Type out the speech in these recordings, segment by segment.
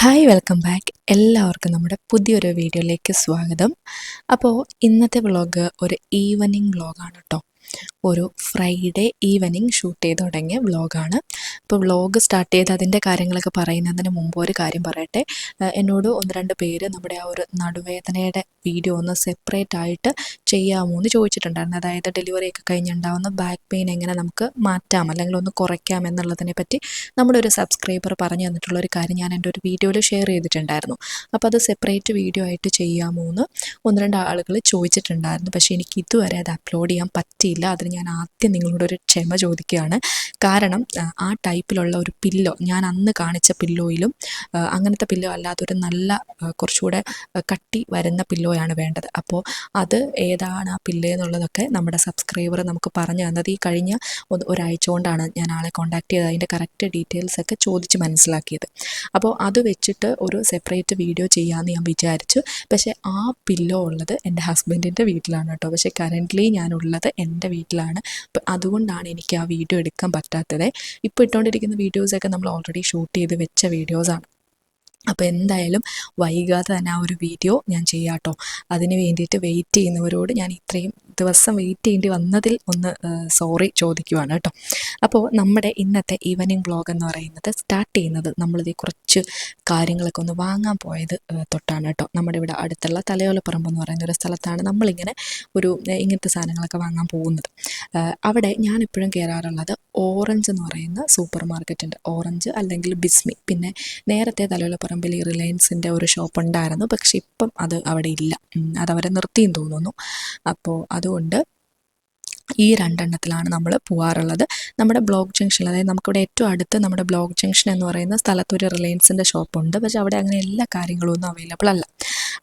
Hi welcome back എല്ലാവർക്കും നമ്മുടെ പുതിയൊരു വീഡിയോയിലേക്ക് സ്വാഗതം. അപ്പോൾ ഇന്നത്തെ വ്ളോഗ് ഒരു ഈവനിങ് വ്ളോഗാണ് കേട്ടോ ഒരു ഫ്രൈഡേ ഈവനിങ് ഷൂട്ട് ചെയ്ത് തുടങ്ങിയ വ്ളോഗാണ് അപ്പോൾ വ്ളോഗ് സ്റ്റാർട്ട് ചെയ്ത് അതിന്റെ കാര്യങ്ങളൊക്കെ പറയുന്നതിന് മുമ്പ് ഒരു കാര്യം പറയട്ടെ. എന്നോട് ഒന്ന് രണ്ട് പേര് നമ്മുടെ ആ ഒരു നടുവേദനയുടെ വീഡിയോ ഒന്ന് സെപ്പറേറ്റ് ആയിട്ട് ചെയ്യാമോ എന്ന് ചോദിച്ചിട്ടുണ്ടായിരുന്നു. അതായത് ഡെലിവറി ഒക്കെ കഴിഞ്ഞുണ്ടാവുന്ന ബാക്ക് പെയിൻ എങ്ങനെ നമുക്ക് മാറ്റാം അല്ലെങ്കിൽ ഒന്ന് കുറയ്ക്കാം എന്നുള്ളതിനെ പറ്റി നമ്മുടെ ഒരു സബ്സ്ക്രൈബർ പറഞ്ഞു തന്നിട്ടുള്ള ഒരു കാര്യം ഞാൻ എന്റെ ഒരു വീഡിയോയിൽ ഷെയർ ചെയ്തിട്ടുണ്ടായിരുന്നു. അപ്പോൾ അത് സെപ്പറേറ്റ് വീഡിയോ ആയിട്ട് ചെയ്യാമോ എന്ന് ഒന്ന് രണ്ട് ആളുകൾ ചോദിച്ചിട്ടുണ്ടായിരുന്നു. പക്ഷേ എനിക്ക് ഇതുവരെ അത് അപ്ലോഡ് ചെയ്യാൻ പറ്റിയില്ല. അതിന് ഞാൻ ആദ്യം നിങ്ങളോടൊരു ക്ഷമ ചോദിക്കുകയാണ്. കാരണം ആ, ടൈപ്പിലുള്ള ഒരു പില്ലോ ഞാൻ അന്ന് കാണിച്ച പില്ലോയിലും അങ്ങനത്തെ പില്ലോ അല്ലാത്തൊരു നല്ല കുറച്ചുകൂടെ കട്ടി വരുന്ന പില്ലോയാണ് വേണ്ടത്. അപ്പോൾ അത് ഏതാണ് ആ പില്ലോ എന്നുള്ളതൊക്കെ നമ്മുടെ സബ്സ്ക്രൈബർ നമുക്ക് പറഞ്ഞു തന്നത് ഈ കഴിഞ്ഞ ഒരാഴ്ച കൊണ്ടാണ് ഞാൻ ആളെ കോൺടാക്ട് ചെയ്ത് അതിന്റെ കറക്റ്റ് ഡീറ്റെയിൽസ് ഒക്കെ ചോദിച്ച് മനസ്സിലാക്കിയത്. അപ്പോൾ അത് വെച്ചിട്ട് ഒരു സെപ്പറേറ്റ് വീഡിയോ ചെയ്യാമെന്ന് ഞാൻ വിചാരിച്ചു. പക്ഷേ ആ പില്ലോ ഉള്ളത് എന്റെ ഹസ്ബൻഡിന്റെ വീട്ടിലാണ് കേട്ടോ. പക്ഷേ കറന്റ്ലി ഞാനുള്ളത് എന്റെ വീട്ടിലാണ്. അപ്പം അതുകൊണ്ടാണ് എനിക്ക് ആ വീഡിയോ എടുക്കാൻ പറ്റാത്തത്. ഇപ്പോൾ ഇട്ടുകൊണ്ടിരിക്കുന്ന വീഡിയോസൊക്കെ നമ്മൾ ഓൾറെഡി ഷൂട്ട് ചെയ്ത് വെച്ച വീഡിയോസാണ് അപ്പോൾ എന്തായാലും വൈകാതെ തന്നെ ആ ഒരു വീഡിയോ ഞാൻ ചെയ്യാം കേട്ടോ അതിന് വേണ്ടിയിട്ട് വെയിറ്റ് ചെയ്യുന്നവരോട് ഞാൻ ഇത്രയും ദിവസം വെയിറ്റ് ചെയ്യേണ്ടി വന്നതിൽ ഒന്ന് സോറി ചോദിക്കുവാണ് കേട്ടോ. അപ്പോൾ നമ്മുടെ ഇന്നത്തെ ഈവനിങ് വ്ളോഗ് എന്ന് പറയുന്നത് സ്റ്റാർട്ട് ചെയ്യുന്നത് നമ്മളിത് കുറച്ച് കാര്യങ്ങളൊക്കെ ഒന്ന് വാങ്ങാൻ പോയത് തൊട്ടാണ് കേട്ടോ. നമ്മുടെ ഇവിടെ അടുത്തുള്ള തലയോലപ്പറമ്പ് എന്ന് പറയുന്ന ഒരു സ്ഥലത്താണ് നമ്മളിങ്ങനെ ഒരു ഇങ്ങനത്തെ സാധനങ്ങളൊക്കെ വാങ്ങാൻ പോകുന്നത്. അവിടെ ഞാൻ എപ്പോഴും കയറാറുള്ളത് ഓറഞ്ച് എന്ന് പറയുന്ന സൂപ്പർ മാർക്കറ്റുണ്ട് ഓറഞ്ച് അല്ലെങ്കിൽ ബിസ്മി പിന്നെ നേരത്തെ തലയോലപ്പറമ്പിൽ ഈ റിലയൻസിന്റെ ഒരു ഷോപ്പ് ഉണ്ടായിരുന്നു. പക്ഷേ ഇപ്പം അത് അവിടെ ഇല്ല. അതവരെ നിർത്തിയും തോന്നുന്നു. അപ്പോൾ അതുകൊണ്ട് ഈ രണ്ടെണ്ണത്തിലാണ് നമ്മൾ പോകാറുള്ളത് നമ്മുടെ ബ്ലോക്ക് ജംഗ്ഷൻ അതായത് നമുക്കിവിടെ ഏറ്റവും അടുത്ത് നമ്മുടെ ബ്ലോക്ക് ജംഗ്ഷൻ എന്ന് പറയുന്ന സ്ഥലത്തൊരു റിലയൻസിന്റെ ഷോപ്പുണ്ട് പക്ഷേ അവിടെ അങ്ങനെ എല്ലാ കാര്യങ്ങളും ഒന്നും അവൈലബിൾ അല്ല.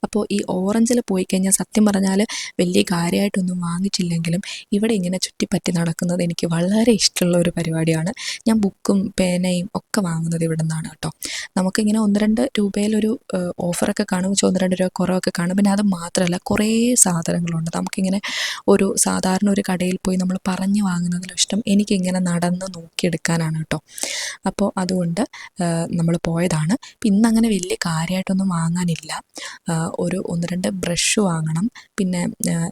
അപ്പോൾ ഈ ഓറഞ്ചിൽ പോയി കഴിഞ്ഞാൽ സത്യം പറഞ്ഞാൽ വലിയ കാര്യമായിട്ടൊന്നും വാങ്ങിച്ചില്ലെങ്കിലും ഇവിടെ ഇങ്ങനെ ചുറ്റിപ്പറ്റി നടക്കുന്നത് എനിക്ക് വളരെ ഇഷ്ടമുള്ള ഒരു പരിപാടിയാണ്. ഞാൻ ബുക്കും പേനയും ഒക്കെ വാങ്ങുന്നത് ഇവിടെ നിന്നാണ് കേട്ടോ. നമുക്കിങ്ങനെ ഒന്ന് രണ്ട് രൂപയിലൊരു ഓഫറൊക്കെ കാണും ഒന്ന് രണ്ട് രൂപ കുറവൊക്കെ കാണും. പിന്നെ അത് മാത്രമല്ല കുറേ സാധനങ്ങളുണ്ട്. നമുക്കിങ്ങനെ ഒരു സാധാരണ ഒരു കടയിൽ പോയി നമ്മൾ പറഞ്ഞു വാങ്ങുന്നതിലും ഇഷ്ടം എനിക്കിങ്ങനെ നടന്ന് നോക്കിയെടുക്കാനാണ് കേട്ടോ. അപ്പോൾ അതുകൊണ്ട് നമ്മൾ പോയതാണ്. ഇന്നങ്ങനെ വലിയ കാര്യമായിട്ടൊന്നും വാങ്ങാനില്ല. ഒരു ഒന്ന് രണ്ട് ബ്രഷ് വാങ്ങണം. പിന്നെ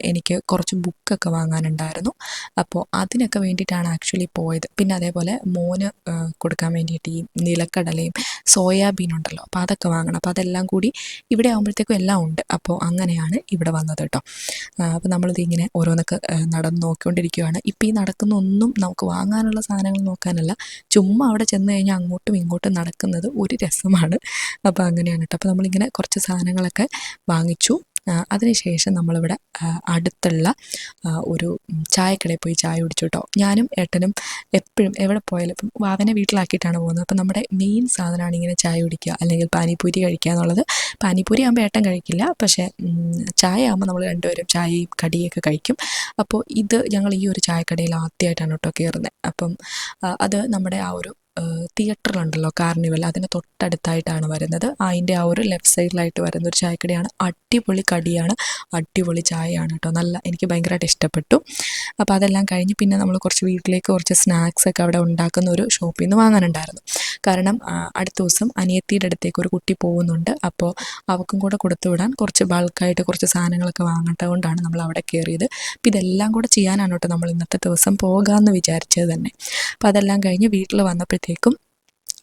എനിക്ക് കുറച്ച് ബുക്കൊക്കെ വാങ്ങാനുണ്ടായിരുന്നു. അപ്പോൾ അതിനൊക്കെ വേണ്ടിയിട്ടാണ് ആക്ച്വലി പോയത്. പിന്നെ അതേപോലെ മോന് കൊടുക്കാൻ വേണ്ടിയിട്ട് ഈ നിലക്കടലയും സോയാബീൻ ഉണ്ടല്ലോ അപ്പോൾ അതൊക്കെ വാങ്ങണം. അപ്പോൾ അതെല്ലാം കൂടി ഇവിടെ ആകുമ്പോഴത്തേക്കും എല്ലാം ഉണ്ട്. അപ്പോൾ അങ്ങനെയാണ് ഇവിടെ വന്നത് കേട്ടോ. അപ്പോൾ നമ്മളിത് ഇങ്ങനെ ഓരോന്നൊക്കെ നടന്ന് നോക്കിക്കൊണ്ടിരിക്കുകയാണ് ഇപ്പോൾ ഈ നടക്കുന്ന ഒന്നും നമുക്ക് വാങ്ങാനുള്ള സാധനങ്ങൾ നോക്കാനല്ല. ചുമ്മാ അവിടെ ചെന്ന് കഴിഞ്ഞാൽ അങ്ങോട്ടും ഇങ്ങോട്ടും നടക്കുന്നത് ഒരു രസമാണ്. അപ്പോൾ അങ്ങനെയാണ് കേട്ടോ. അപ്പോൾ നമ്മളിങ്ങനെ കുറച്ച് സാധനങ്ങളൊക്കെ വാങ്ങിച്ചു. അതിനുശേഷം നമ്മളിവിടെ അടുത്തുള്ള ഒരു ചായക്കടയിൽ പോയി ചായ കുടിച്ചു കേട്ടോ ഞാനും ഏട്ടനും എപ്പോഴും എവിടെ പോയാലും ഇപ്പം വാവനെ വീട്ടിലാക്കിയിട്ടാണ് പോകുന്നത്. അപ്പം നമ്മുടെ മെയിൻ സാധനമാണ് ഇങ്ങനെ ചായ കുടിക്കുക അല്ലെങ്കിൽ പാനിപ്പൂരി കഴിക്കുക എന്നുള്ളത്. പാനിപ്പൂരി ആകുമ്പോൾ ഏട്ടൻ കഴിക്കില്ല. പക്ഷേ ചായ ആകുമ്പോൾ നമ്മൾ രണ്ടുപേരും ചായയും കടിയൊക്കെ കഴിക്കും. അപ്പോൾ ഇത് ഞങ്ങൾ ഈ ഒരു ചായക്കടയിൽ ആദ്യമായിട്ടാണ് കേട്ടോ കയറുന്നത്. അപ്പം അത് നമ്മുടെ ആ ഒരു തിയേറ്ററിലുണ്ടല്ലോ കാർണിവൽ അതിന് തൊട്ടടുത്തായിട്ടാണ് വരുന്നത്. അതിന്റെ ആ ഒരു ലെഫ്റ്റ് സൈഡിലായിട്ട് വരുന്ന ഒരു ചായക്കടയാണ്. അടിപൊളി കടിയാണ്. അടിപൊളി ചായയാണ് കേട്ടോ നല്ല എനിക്ക് ഭയങ്കരമായിട്ട് ഇഷ്ടപ്പെട്ടു. അപ്പോൾ അതെല്ലാം കഴിഞ്ഞ് പിന്നെ നമ്മൾ കുറച്ച് വീട്ടിലേക്ക് കുറച്ച് സ്നാക്സ് ഒക്കെ അവിടെ ഉണ്ടാക്കുന്ന ഒരു ഷോപ്പിൽ നിന്ന് വാങ്ങാനുണ്ടായിരുന്നു. കാരണം അടുത്ത ദിവസം അനിയത്തിയുടെ അടുത്തേക്ക് ഒരു കുട്ടി പോകുന്നുണ്ട്. അപ്പോൾ അവൾക്കും കൂടെ കൊടുത്തു വിടാൻ കുറച്ച് ബൾക്കായിട്ട് കുറച്ച് സാധനങ്ങളൊക്കെ വാങ്ങേണ്ടത് കൊണ്ടാണ് നമ്മൾ അവിടെ കയറിയത്. അപ്പോൾ ഇതെല്ലാം കൂടെ ചെയ്യാനാണ് കേട്ടോ നമ്മൾ ഇന്നത്തെ ദിവസം പോകാമെന്ന് വിചാരിച്ചത് തന്നെ. അപ്പോൾ അതെല്ലാം കഴിഞ്ഞ് വീട്ടിൽ വന്നപ്പോഴത്തേക്കും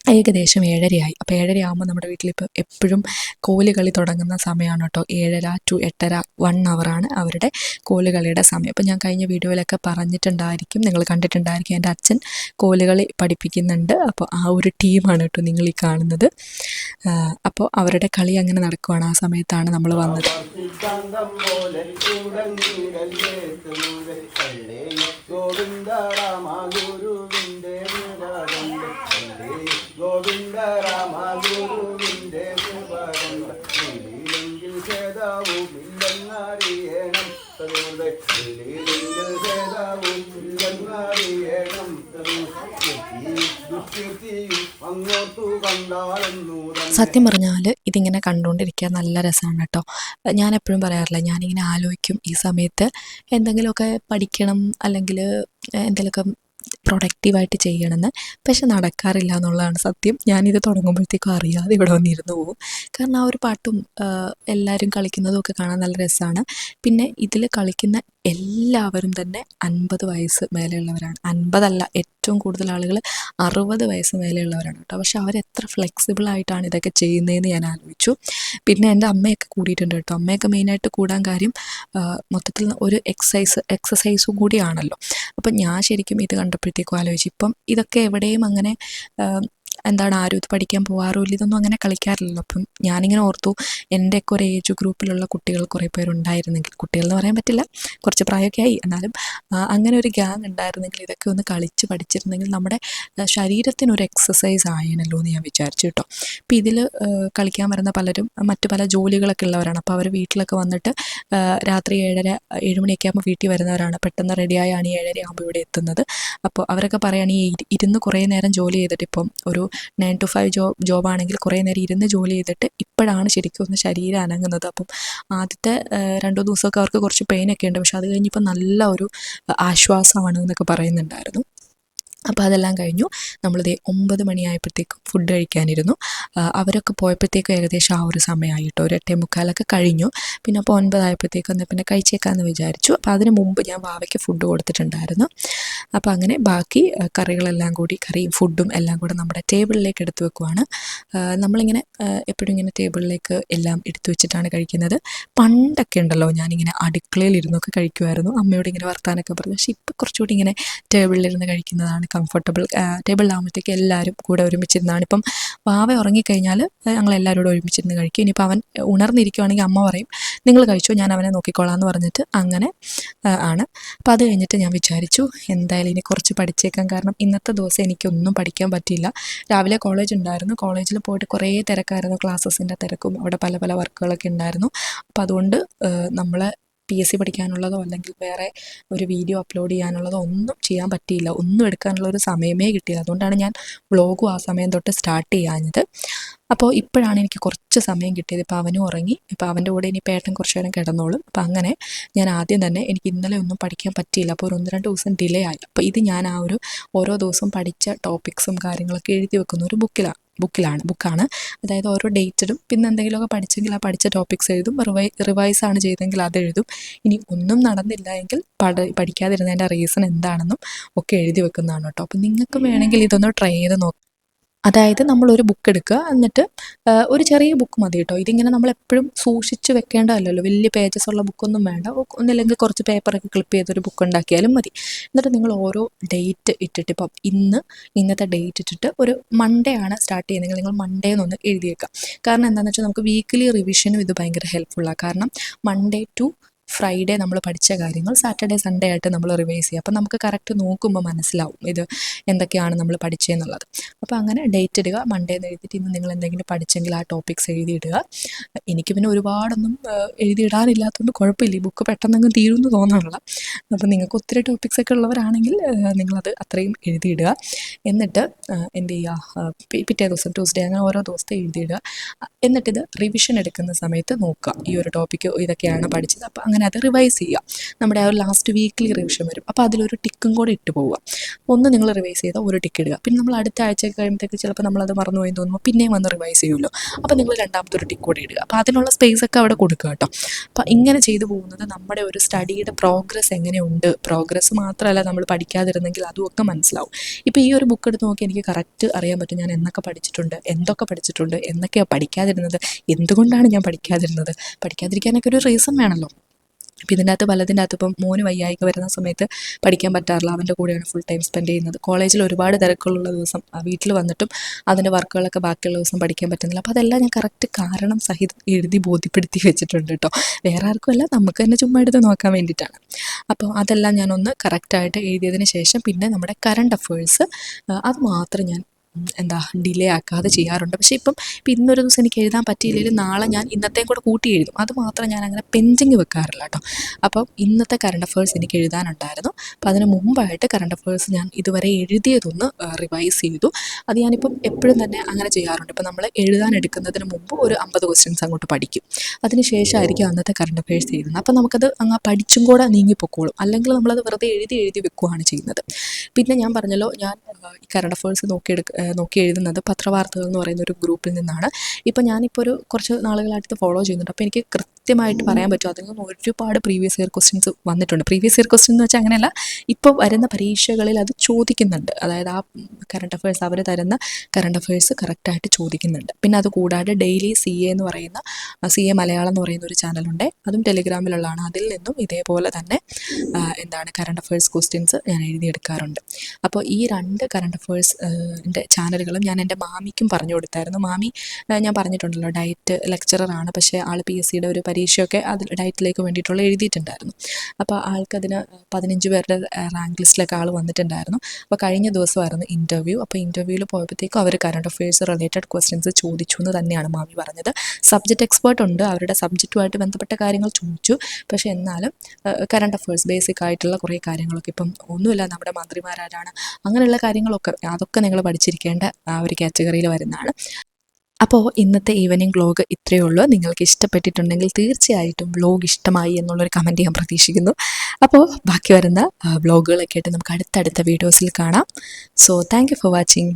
ഏകദേശം ഏഴരയായി. അപ്പോൾ ഏഴര ആകുമ്പോൾ നമ്മുടെ വീട്ടിലിപ്പോൾ എപ്പോഴും കോലുകളി തുടങ്ങുന്ന സമയമാണ് കേട്ടോ. ഏഴര ടു എട്ടര വൺ അവറാണ് അവരുടെ കോലുകളിയുടെ സമയം. അപ്പോൾ ഞാൻ കഴിഞ്ഞ വീഡിയോയിലൊക്കെ പറഞ്ഞിട്ടുണ്ടായിരിക്കും നിങ്ങൾ കണ്ടിട്ടുണ്ടായിരിക്കും എന്റെ അച്ഛൻ കോലുകളി പഠിപ്പിക്കുന്നുണ്ട്. അപ്പോൾ ആ ഒരു ടീമാണ് കേട്ടോ നിങ്ങൾ ഈ കാണുന്നത്. അപ്പോൾ അവരുടെ കളി അങ്ങനെ നടക്കുവാണ്. ആ സമയത്താണ് നമ്മൾ വന്നത്. ഗോവിന്ദ രാമ സത്യം പറഞ്ഞാൽ ഇതിങ്ങനെ കണ്ടുകൊണ്ടിരിക്കാൻ നല്ല രസമാണ് കേട്ടോ ഞാൻ എപ്പോഴും പറയാറില്ല ഞാനിങ്ങനെ ആലോചിക്കും ഈ സമയത്ത് എന്തെങ്കിലുമൊക്കെ പഠിക്കണം അല്ലെങ്കിൽ എന്തെങ്കിലുമൊക്കെ പ്രൊഡക്റ്റീവായിട്ട് ചെയ്യണമെന്ന്. പക്ഷെ നടക്കാറില്ല എന്നുള്ളതാണ് സത്യം. ഞാനിത് തുടങ്ങുമ്പോഴത്തേക്കും അറിയാതെ ഇവിടെ വന്നിരുന്നു പോകും കാരണം ആ ഒരു പാട്ടും എല്ലാവരും കളിക്കുന്നതും ഒക്കെ കാണാൻ നല്ല രസമാണ്. പിന്നെ ഇതിൽ കളിക്കുന്ന എല്ലാവരും തന്നെ അൻപത് വയസ്സ് മേലെയുള്ളവരാണ്. അൻപതല്ല ഏറ്റവും കൂടുതൽ ആളുകൾ അറുപത് വയസ്സ് മേലെയുള്ളവരാണ് കേട്ടോ. പക്ഷെ അവരെത്ര ഫ്ലെക്സിബിൾ ആയിട്ടാണ് ഇതൊക്കെ ചെയ്യുന്നതെന്ന് ഞാൻ ആലോചിച്ചു. പിന്നെ എന്റെ അമ്മയൊക്കെ കൂടിയിട്ടുണ്ട് കേട്ടോ. അമ്മയൊക്കെ മെയിനായിട്ട് കൂടാൻ കാര്യം മൊത്തത്തിൽ ഒരു എക്സസൈസ് എക്സസൈസും കൂടിയാണല്ലോ. അപ്പം ഞാൻ ശരിക്കും ഇത് കണ്ടപ്പോഴത്തേക്കും ആലോചിച്ചു. ഇപ്പം ഇതൊക്കെ എവിടെയും അങ്ങനെ എന്താണ് ആരും ഇത് പഠിക്കാൻ പോകാറുമില്ല ഇതൊന്നും അങ്ങനെ കളിക്കാറില്ലല്ലോ. അപ്പം ഞാനിങ്ങനെ ഓർത്തു എന്റെയൊക്കെ ഒരു ഏജ് ഗ്രൂപ്പിലുള്ള കുട്ടികൾ കുറേ പേരുണ്ടായിരുന്നെങ്കിൽ കുട്ടികൾ എന്ന് പറയാൻ പറ്റില്ല കുറച്ച് പ്രായമൊക്കെ ആയി. എന്നാലും അങ്ങനെ ഒരു ഗ്യാങ് ഉണ്ടായിരുന്നെങ്കിൽ ഇതൊക്കെ ഒന്ന് കളിച്ച് പഠിച്ചിരുന്നെങ്കിൽ നമ്മുടെ ശരീരത്തിനൊരു എക്സസൈസ് ആയനല്ലോ എന്ന് ഞാൻ വിചാരിച്ചു കേട്ടോ. അപ്പോൾ ഇതിൽ കളിക്കാൻ വരുന്ന പലരും മറ്റു പല ജോലികളൊക്കെ ഉള്ളവരാണ്. അപ്പോൾ അവർ വീട്ടിലൊക്കെ വന്നിട്ട് രാത്രി ഏഴര ഏഴ് മണിയൊക്കെ ആകുമ്പോൾ വീട്ടിൽ വരുന്നവരാണ്. പെട്ടെന്ന് റെഡിയായാണ് ഈ ഏഴര ആകുമ്പോൾ ഇവിടെ എത്തുന്നത്. അപ്പോൾ അവരൊക്കെ പറയുകയാണ് ഈ ഇരി- ഇരുന്ന് കുറേ നേരം ജോലി ചെയ്തിട്ട് ഇപ്പം ഒരു നയൻ ടു ഫൈവ് ജോബ് ജോബാണെങ്കിൽ കുറേ നേരം ഇരുന്ന് ജോലി ചെയ്തിട്ട് ഇപ്പോഴാണ് ശരിക്കും ഒന്ന് ശരീരം അനങ്ങുന്നത്. അപ്പം ആദ്യത്തെ രണ്ടോ ദിവസമൊക്കെ അവർക്ക് കുറച്ച് പെയിനൊക്കെ ഉണ്ട്. പക്ഷെ അത് കഴിഞ്ഞിപ്പോൾ നല്ല ഒരു ആശ്വാസമാണ് എന്നൊക്കെ പറയുന്നുണ്ടായിരുന്നു. അപ്പോൾ അതെല്ലാം കഴിഞ്ഞു. നമ്മളിതേ ഒമ്പത് മണിയായപ്പോഴത്തേക്കും ഫുഡ് കഴിക്കാനിരുന്നു. അവരൊക്കെ പോയപ്പോഴത്തേക്കും ഏകദേശം ആ ഒരു സമയമായിട്ടോ ഒരു എട്ടേ മുക്കാലൊക്കെ കഴിഞ്ഞു. പിന്നെ അപ്പോൾ ഒൻപതായപ്പോഴത്തേക്കും എന്നാൽ പിന്നെ കഴിച്ചേക്കാമെന്ന് വിചാരിച്ചു. അപ്പോൾ അതിന് മുമ്പ് ഞാൻ വാവയ്ക്ക് ഫുഡ് കൊടുത്തിട്ടുണ്ടായിരുന്നു. അപ്പോൾ അങ്ങനെ ബാക്കി കറികളെല്ലാം കൂടി കറിയും ഫുഡും എല്ലാം കൂടെ നമ്മുടെ ടേബിളിലേക്ക് എടുത്തു വെക്കുവാണ്. നമ്മളിങ്ങനെ എപ്പോഴും ഇങ്ങനെ ടേബിളിലേക്ക് എല്ലാം എടുത്തു വെച്ചിട്ടാണ് കഴിക്കുന്നത്. പണ്ടൊക്കെ ഉണ്ടല്ലോ ഞാനിങ്ങനെ അടുക്കളയിൽ ഇരുന്നൊക്കെ കഴിക്കുമായിരുന്നു അമ്മയോട് ഇങ്ങനെ വർത്താനൊക്കെ പറഞ്ഞു. പക്ഷേ ഇപ്പോൾ കുറച്ചുകൂടി ഇങ്ങനെ ടേബിളിലിരുന്ന് കഴിക്കുന്നതാണ് കംഫർട്ടബിൾ ടേബിളിലാകുമ്പോഴത്തേക്ക് എല്ലാവരും കൂടെ ഒരുമിച്ചിരുന്നാണ്. ഇപ്പം വാവ ഉറങ്ങിക്കഴിഞ്ഞാൽ ഞങ്ങൾ എല്ലാവരും കൂടെ ഒരുമിച്ചിരുന്ന് കഴിക്കും. ഇനിയിപ്പോൾ അവൻ ഉണർന്നിരിക്കുവാണെങ്കിൽ അമ്മ പറയും നിങ്ങൾ കഴിച്ചോ ഞാൻ അവനെ നോക്കിക്കോളാം എന്ന് പറഞ്ഞിട്ട് അങ്ങനെ ആണ്. അപ്പോൾ അത് കഴിഞ്ഞിട്ട് ഞാൻ വിചാരിച്ചു എന്തായാലും ഇനി കുറച്ച് പഠിച്ചേക്കാം. കാരണം ഇന്നത്തെ ദിവസം എനിക്കൊന്നും പഠിക്കാൻ പറ്റിയില്ല. രാവിലെ കോളേജ് ഉണ്ടായിരുന്നു. കോളേജിൽ പോയിട്ട് കുറേ തിരക്കായിരുന്നു. ക്ലാസ്സസിന്റെ തിരക്കും. അവിടെ പല പല വർക്കുകളൊക്കെ ഉണ്ടായിരുന്നു. അപ്പോൾ അതുകൊണ്ട് നമ്മൾ പി എസ് സി പഠിക്കാനുള്ളതോ അല്ലെങ്കിൽ വേറെ ഒരു വീഡിയോ അപ്ലോഡ് ചെയ്യാനുള്ളതോ ഒന്നും ചെയ്യാൻ പറ്റിയില്ല. ഒന്നും എടുക്കാനുള്ള ഒരു സമയമേ കിട്ടിയില്ല. അതുകൊണ്ടാണ് ഞാൻ വ്ളോഗും ആ സമയം തൊട്ട് സ്റ്റാർട്ട് ചെയ്യാഞ്ഞത്. അപ്പോൾ ഇപ്പോഴാണ് എനിക്ക് കുറച്ച് സമയം കിട്ടിയത്. ഇപ്പോൾ അവനും ഉറങ്ങി. ഇപ്പോൾ അവന്റെ കൂടെ ഇനി പേട്ടൻ കുറച്ച് നേരം കിടന്നോളും. അപ്പോൾ അങ്ങനെ ഞാൻ ആദ്യം തന്നെ എനിക്ക് ഇന്നലെ ഒന്നും പഠിക്കാൻ പറ്റിയില്ല. അപ്പോൾ ഒരു ഒന്ന് രണ്ട് ദിവസം ഡിലേ ആയി. അപ്പോൾ ഇത് ഞാൻ ആ ഒരു ഓരോ ദിവസം പഠിച്ച ടോപ്പിക്സും കാര്യങ്ങളൊക്കെ എഴുതി വെക്കുന്ന ഒരു ബുക്കിലാണ് ബുക്കിലാണ് ബുക്കാണ് അതായത് ഓരോ ഡേറ്റിലും പിന്നെ എന്തെങ്കിലുമൊക്കെ പഠിച്ചെങ്കിൽ ആ പഠിച്ച ടോപ്പിക്സ് എഴുതും റിവൈ റിവൈസ് ആണ് ചെയ്തെങ്കിൽ അത് എഴുതും. ഇനി ഒന്നും നടന്നില്ല എങ്കിൽ പഠ പഠിക്കാതിരുന്നതിന്റെ റീസൺ എന്താണെന്നും ഒക്കെ എഴുതി വെക്കുന്നതാണ് കേട്ടോ. അപ്പം നിങ്ങൾക്ക് വേണമെങ്കിൽ ഇതൊന്ന് ട്രൈ ചെയ്ത് നോക്കാം. അതായത് നമ്മൾ ഒരു ബുക്ക് എടുക്കുക. എന്നിട്ട് ഒരു ചെറിയ ബുക്ക് മതി കേട്ടോ. ഇതിങ്ങനെ നമ്മൾ എപ്പോഴും സൂക്ഷിച്ച് വെക്കേണ്ടതല്ലല്ലോ. വലിയ പേജസ് ഉള്ള ബുക്കൊന്നും വേണ്ട. ഒന്നില്ലെങ്കിൽ കുറച്ച് പേപ്പറൊക്കെ ക്ലിപ്പ് ചെയ്തൊരു ബുക്ക് ഉണ്ടാക്കിയാലും മതി. എന്നിട്ട് നിങ്ങൾ ഓരോ ഡേറ്റ് ഇട്ടിട്ട് ഇപ്പം ഇന്ന് ഇന്നത്തെ ഡേറ്റ് ഇട്ടിട്ട് ഒരു മൺഡേ ആണ് സ്റ്റാർട്ട് ചെയ്യുന്നത്. നിങ്ങൾ മൺഡേ എന്നൊന്ന് എഴുതിയേക്കാം കാരണം എന്താണെന്ന് വെച്ചാൽ നമുക്ക് വീക്കിലി റിവിഷനും ഇത് ഭയങ്കര ഹെൽപ്ഫുള്ളാണ് കാരണം മൺഡേ ടു ഫ്രൈഡേ നമ്മൾ പഠിച്ച കാര്യങ്ങൾ സാറ്റർഡേ സൺഡേ ആയിട്ട് നമ്മൾ റിവൈസ് ചെയ്യുക. അപ്പം നമുക്ക് കറക്റ്റ് നോക്കുമ്പോൾ മനസ്സിലാവും ഇത് എന്തൊക്കെയാണ് നമ്മൾ പഠിച്ചതെന്നുള്ളത് അപ്പോൾ അങ്ങനെ ഡേറ്റ് ഇടുക. മൺഡേ എന്ന് എഴുതിയിട്ട് ഇന്ന് നിങ്ങൾ എന്തെങ്കിലും പഠിച്ചെങ്കിൽ ആ ടോപ്പിക്സ് എഴുതിയിടുക. എനിക്ക് പിന്നെ ഒരുപാടൊന്നും എഴുതിയിടാനില്ലാത്തതുകൊണ്ട് കുഴപ്പമില്ല. ഈ ബുക്ക് പെട്ടെന്നങ്ങ് തീരുമെന്ന് തോന്നാനുള്ള അപ്പോൾ നിങ്ങൾക്ക് ഒത്തിരി ടോപ്പിക്സ് ഒക്കെ ഉള്ളവരാണെങ്കിൽ നിങ്ങളത് അത്രയും എഴുതിയിടുക. എന്നിട്ട് എന്ത് ചെയ്യുക? പിറ്റേ ദിവസം ട്യൂസ്ഡേ അങ്ങനെ ഓരോ ദിവസത്തെ എഴുതിയിടുക. എന്നിട്ട് എന്നിട്ടിത് റിവിഷൻ എടുക്കുന്ന സമയത്ത് നോക്കുക. ഈ ഒരു ടോപ്പിക്ക് ഇതൊക്കെയാണ് പഠിച്ചത്. അപ്പോൾ അങ്ങനെ അത് റിവൈസ് ചെയ്യുക. നമ്മുടെ ആ ഒരു ലാസ്റ്റ് വീക്കിൽ റിവിഷൻ വരും. അപ്പോൾ അതിലൊരു ടിക്കും കൂടെ ഇട്ട് പോവുക. ഒന്ന് നിങ്ങൾ റിവൈസ് ചെയ്താൽ ഒരു ടിക്ക് ഇടുക. പിന്നെ നമ്മൾ അടുത്ത ആഴ്ച കഴിയുമ്പോഴത്തേക്ക് ചിലപ്പോൾ നമ്മളത് മറന്നുപോയി തോന്നുമ്പോൾ പിന്നെയും വന്ന് റിവൈസ് ചെയ്യുമല്ലോ. അപ്പോൾ നിങ്ങൾ രണ്ടാമത്തെ ഒരു ടിക്ക് കൂടെ ഇടുക. അപ്പോൾ അതിനുള്ള സ്പേസ് ഒക്കെ അവിടെ കൊടുക്കുക കേട്ടോ. അപ്പോൾ ഇങ്ങനെ ചെയ്തു പോകുന്നത് നമ്മുടെ ഒരു സ്റ്റഡിയുടെ പ്രോഗ്രസ് എങ്ങനെയുണ്ട്? പ്രോഗ്രസ് മാത്രമല്ല നമ്മൾ പഠിക്കാതിരുന്നെങ്കിൽ അതുമൊക്കെ മനസ്സിലാവും. ഇപ്പോൾ ഈ ഒരു ബുക്ക് എടുത്ത് നോക്കി എനിക്ക് കറക്റ്റ് അറിയാൻ പറ്റും. ഞാൻ എന്നൊക്കെ പഠിച്ചിട്ടുണ്ട് എന്തൊക്കെ പഠിച്ചിട്ടുണ്ട് എന്നൊക്കെയാണ് പഠിക്കാതിരുന്നത് എന്തുകൊണ്ടാണ് ഞാൻ പഠിക്കാതിരുന്നത്? പഠിക്കാതിരിക്കാനൊക്കെ ഒരു റീസൺ വേണമല്ലോ അപ്പോൾ ഇതിന്റെ അകത്ത് പലതിന്റെ അകത്ത് ഇപ്പം മോന് വയ്യായിക്ക് വരുന്ന സമയത്ത് പഠിക്കാൻ പറ്റാറില്ല. അവന്റെ കൂടെയാണ് ഫുൾ ടൈം സ്പെൻഡ് ചെയ്യുന്നത്. കോളേജിൽ ഒരുപാട് തിരക്കുള്ള ദിവസം വീട്ടിൽ വന്നിട്ടും അതിന്റെ വർക്കുകളൊക്കെ ബാക്കിയുള്ള ദിവസം പഠിക്കാൻ പറ്റുന്നില്ല. അപ്പോൾ അതെല്ലാം ഞാൻ കറക്റ്റ് കാരണം സഹിതം എഴുതി ബോധ്യപ്പെടുത്തി വെച്ചിട്ടുണ്ട് കേട്ടോ വേറെ ആർക്കുമല്ല നമുക്ക് തന്നെ ചുമ്മാ എടുത്ത് നോക്കാൻ വേണ്ടിയിട്ടാണ്. അപ്പോൾ അതെല്ലാം ഞാനൊന്ന് കറക്റ്റായിട്ട് എഴുതിയതിന് ശേഷം പിന്നെ നമ്മുടെ കറണ്ട് അഫേഴ്സ് അത് മാത്രം ഞാൻ എന്താ ഡിലേ ആക്കാതെ ചെയ്യാറുണ്ട്. പക്ഷേ ഇപ്പം ഇപ്പം ഇന്നൊരു ദിവസം എനിക്ക് എഴുതാൻ പറ്റിയില്ലെങ്കിലും നാളെ ഞാൻ ഇന്നത്തെയും കൂടെ കൂട്ടി എഴുതും. അത് മാത്രം ഞാൻ അങ്ങനെ പെൻഡിങ് വെക്കാറില്ല കേട്ടോ. അപ്പം ഇന്നത്തെ കറണ്ട് അഫേഴ്സ് എനിക്ക് എഴുതാനുണ്ടായിരുന്നു. അപ്പം അതിന് മുമ്പായിട്ട് കറണ്ട് അഫേഴ്സ് ഞാൻ ഇതുവരെ എഴുതിയതൊന്ന് റിവൈസ് ചെയ്തു. അത് ഞാനിപ്പം എപ്പോഴും തന്നെ അങ്ങനെ ചെയ്യാറുണ്ട്. ഇപ്പം നമ്മൾ എഴുതാൻ എടുക്കുന്നതിന് മുമ്പ് ഒരു അമ്പത് ക്വസ്റ്റ്യൻസ് അങ്ങോട്ട് പഠിക്കും. അതിന് ശേഷമായിരിക്കും അന്നത്തെ കറണ്ട് അഫേഴ്സ് എഴുതുന്നത് അപ്പം നമുക്കത് അങ്ങ് പഠിച്ചും കൂടെ നീങ്ങിപ്പോക്കോളും. അല്ലെങ്കിൽ നമ്മളത് വെറുതെ എഴുതി എഴുതി വെക്കുകയാണ് ചെയ്യുന്നത്. പിന്നെ ഞാൻ പറഞ്ഞല്ലോ ഞാൻ ഈ കറണ്ട് അഫേഴ്സ് നോക്കിയെടുക്ക നോക്കി എഴുതുന്നത് പത്രവാർത്തകൾ എന്ന് പറയുന്ന ഒരു ഗ്രൂപ്പിൽ നിന്നാണ്. ഇപ്പോൾ ഞാനിപ്പോൾ ഒരു കുറച്ച് നാളുകളായിട്ട് ഫോളോ ചെയ്യുന്നുണ്ട്. അപ്പോൾ എനിക്ക് കൃത്യമായിട്ട് പറയാൻ പറ്റും. അതിൽ നിന്ന് ഒരുപാട് പ്രീവിയസ് ഇയർ ക്വസ്റ്റ്യൻസ് വന്നിട്ടുണ്ട്. പ്രീവിയസ് ഇയർ ക്വസ്റ്റ്യൻ എന്ന് വെച്ചാൽ അങ്ങനെയല്ല ഇപ്പോൾ വരുന്ന പരീക്ഷകളിൽ അത് ചോദിക്കുന്നുണ്ട്. അതായത് ആ കറണ്ട് അഫയേഴ്സ് അവർ തരുന്ന കറണ്ട് അഫയേഴ്സ് കറക്റ്റായിട്ട് ചോദിക്കുന്നുണ്ട്. പിന്നെ അത് കൂടാതെ ഡെയിലി സി എ എന്ന് പറയുന്ന സി എ മലയാളം എന്ന് പറയുന്ന ഒരു ചാനലുണ്ട് അതും ടെലിഗ്രാമിലുള്ളതാണ്. അതിൽ നിന്നും ഇതേപോലെ തന്നെ എന്താണ് കറണ്ട് അഫയേഴ്സ് ക്വസ്റ്റ്യൻസ് ഞാൻ എഴുതിയെടുക്കാറുണ്ട്. അപ്പോൾ ഈ രണ്ട് കറണ്ട് അഫയേഴ്സ് ന്റെ ചാനലുകളും ഞാൻ എന്റെ മാമിക്കും പറഞ്ഞു കൊടുത്തായിരുന്നു. മാമി ഞാൻ പറഞ്ഞിട്ടുണ്ടല്ലോ ഡയറ്റ് ലെക്ചററാണ്. പക്ഷേ ആൾ പി എസ് സിയുടെ ഒരു പരീക്ഷയൊക്കെ അതിൽ ഡയറ്റിലേക്ക് വേണ്ടിയിട്ടുള്ള എഴുതിയിട്ടുണ്ടായിരുന്നു. അപ്പോൾ ആൾക്കതിന് പതിനഞ്ച് പേരുടെ റാങ്ക് ലിസ്റ്റിലൊക്കെ ആൾ വന്നിട്ടുണ്ടായിരുന്നു. അപ്പോൾ കഴിഞ്ഞ ദിവസമായിരുന്നു ഇന്റർവ്യൂ. അപ്പോൾ ഇന്റർവ്യൂവിൽ പോയപ്പോഴത്തേക്കും അവർ കറണ്ട് അഫയേഴ്സ് റിലേറ്റഡ് ക്വസ്റ്റ്യൻസ് ചോദിച്ചു എന്ന് തന്നെയാണ് മാമി പറഞ്ഞത്. സബ്ജക്റ്റ് എക്സ്പേർട്ട് ഉണ്ട്. അവരുടെ സബ്ജക്റ്റുമായിട്ട് ബന്ധപ്പെട്ട കാര്യങ്ങൾ ചോദിച്ചു. പക്ഷേ എന്നാലും കറണ്ട് അഫയേഴ്സ് ബേസിക് ആയിട്ടുള്ള കുറേ കാര്യങ്ങളൊക്കെ ഇപ്പം ഒന്നുമില്ല നമ്മുടെ മന്ത്രിമാരാരാണ്. അങ്ങനെയുള്ള കാര്യങ്ങളൊക്കെ അതൊക്കെ നിങ്ങൾ പഠിച്ചിരിക്കേണ്ട ആ ഒരു കാറ്റഗറിയിൽ വരുന്നതാണ്. അപ്പോൾ ഇന്നത്തെ ഈവനിങ് വ്ലോഗ് ഇത്രയേ ഉള്ളൂ. നിങ്ങൾക്ക് ഇഷ്ടപ്പെട്ടിട്ടുണ്ടെങ്കിൽ തീർച്ചയായിട്ടും വ്ലോഗ് ഇഷ്ടമായി എന്നുള്ളൊരു കമന്റ് ഞാൻ പ്രതീക്ഷിക്കുന്നു. അപ്പോൾ ബാക്കി വരുന്ന വ്ലോഗുകളൊക്കെ ആയിട്ട് നമുക്ക് അടുത്തടുത്ത വീഡിയോസിൽ കാണാം. So thank for watching